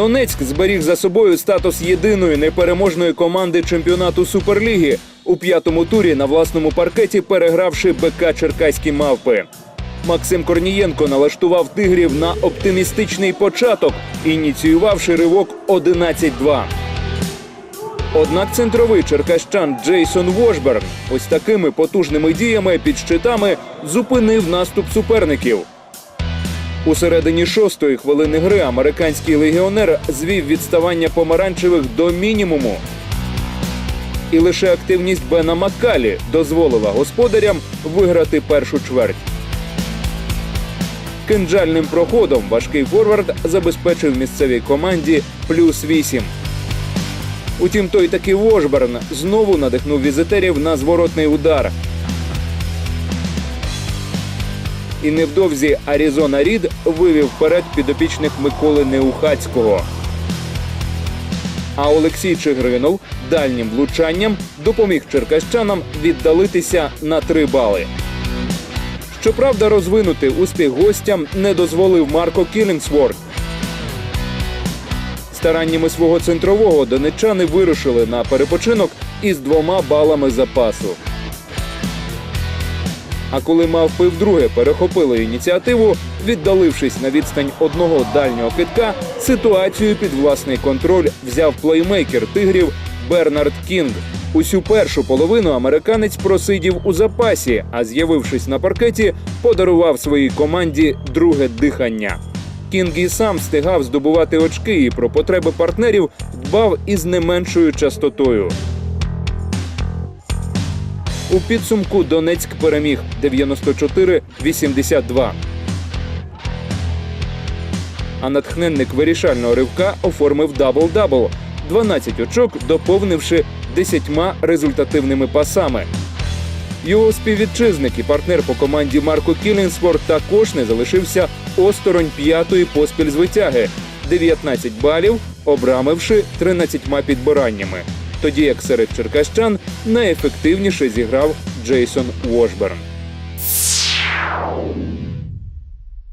Донецьк зберіг за собою статус єдиної непереможної команди чемпіонату Суперліги у п'ятому турі на власному паркеті, перегравши БК Черкаські мавпи. Максим Корнієнко налаштував тигрів на оптимістичний початок, ініціювавши ривок 11-2. Однак центровий черкащан Джейсон Вошберн ось такими потужними діями під щитами зупинив наступ суперників. У середині шостої хвилини гри американський легіонер звів відставання помаранчевих до мінімуму. І лише активність Бена Маккалі дозволила господарям виграти першу чверть. Кинджальним проходом важкий форвард забезпечив місцевій команді плюс 8. Утім, той таки Вошберн знову надихнув візитерів на зворотний удар. І невдовзі Арізона Рід вивів вперед підопічних Миколи Неухацького. А Олексій Чигринов дальнім влучанням допоміг черкащанам віддалитися на три бали. Щоправда, розвинути успіх гостям не дозволив Марко Кілінгсворт. Стараннями свого центрового донеччани вирушили на перепочинок із двома балами запасу. А коли мавпи вдруге перехопили ініціативу, віддалившись на відстань одного дальнього китка, ситуацію під власний контроль взяв плеймейкер тигрів Бернард Кінг. Усю першу половину американець просидів у запасі, а з'явившись на паркеті, подарував своїй команді друге дихання. Кінг і сам встигав здобувати очки і про потреби партнерів дбав із не меншою частотою. У підсумку Донецьк переміг 94-82. А натхненник вирішального ривка оформив дабл-дабл. 12 очок, доповнивши 10 результативними пасами. Його співвітчизник і партнер по команді Марко Кілінсворт також не залишився осторонь п'ятої поспіль з витяги 19 балів, обрамивши 13 підбираннями. Тоді як серед черкащан найефективніше зіграв Джейсон Вошберн.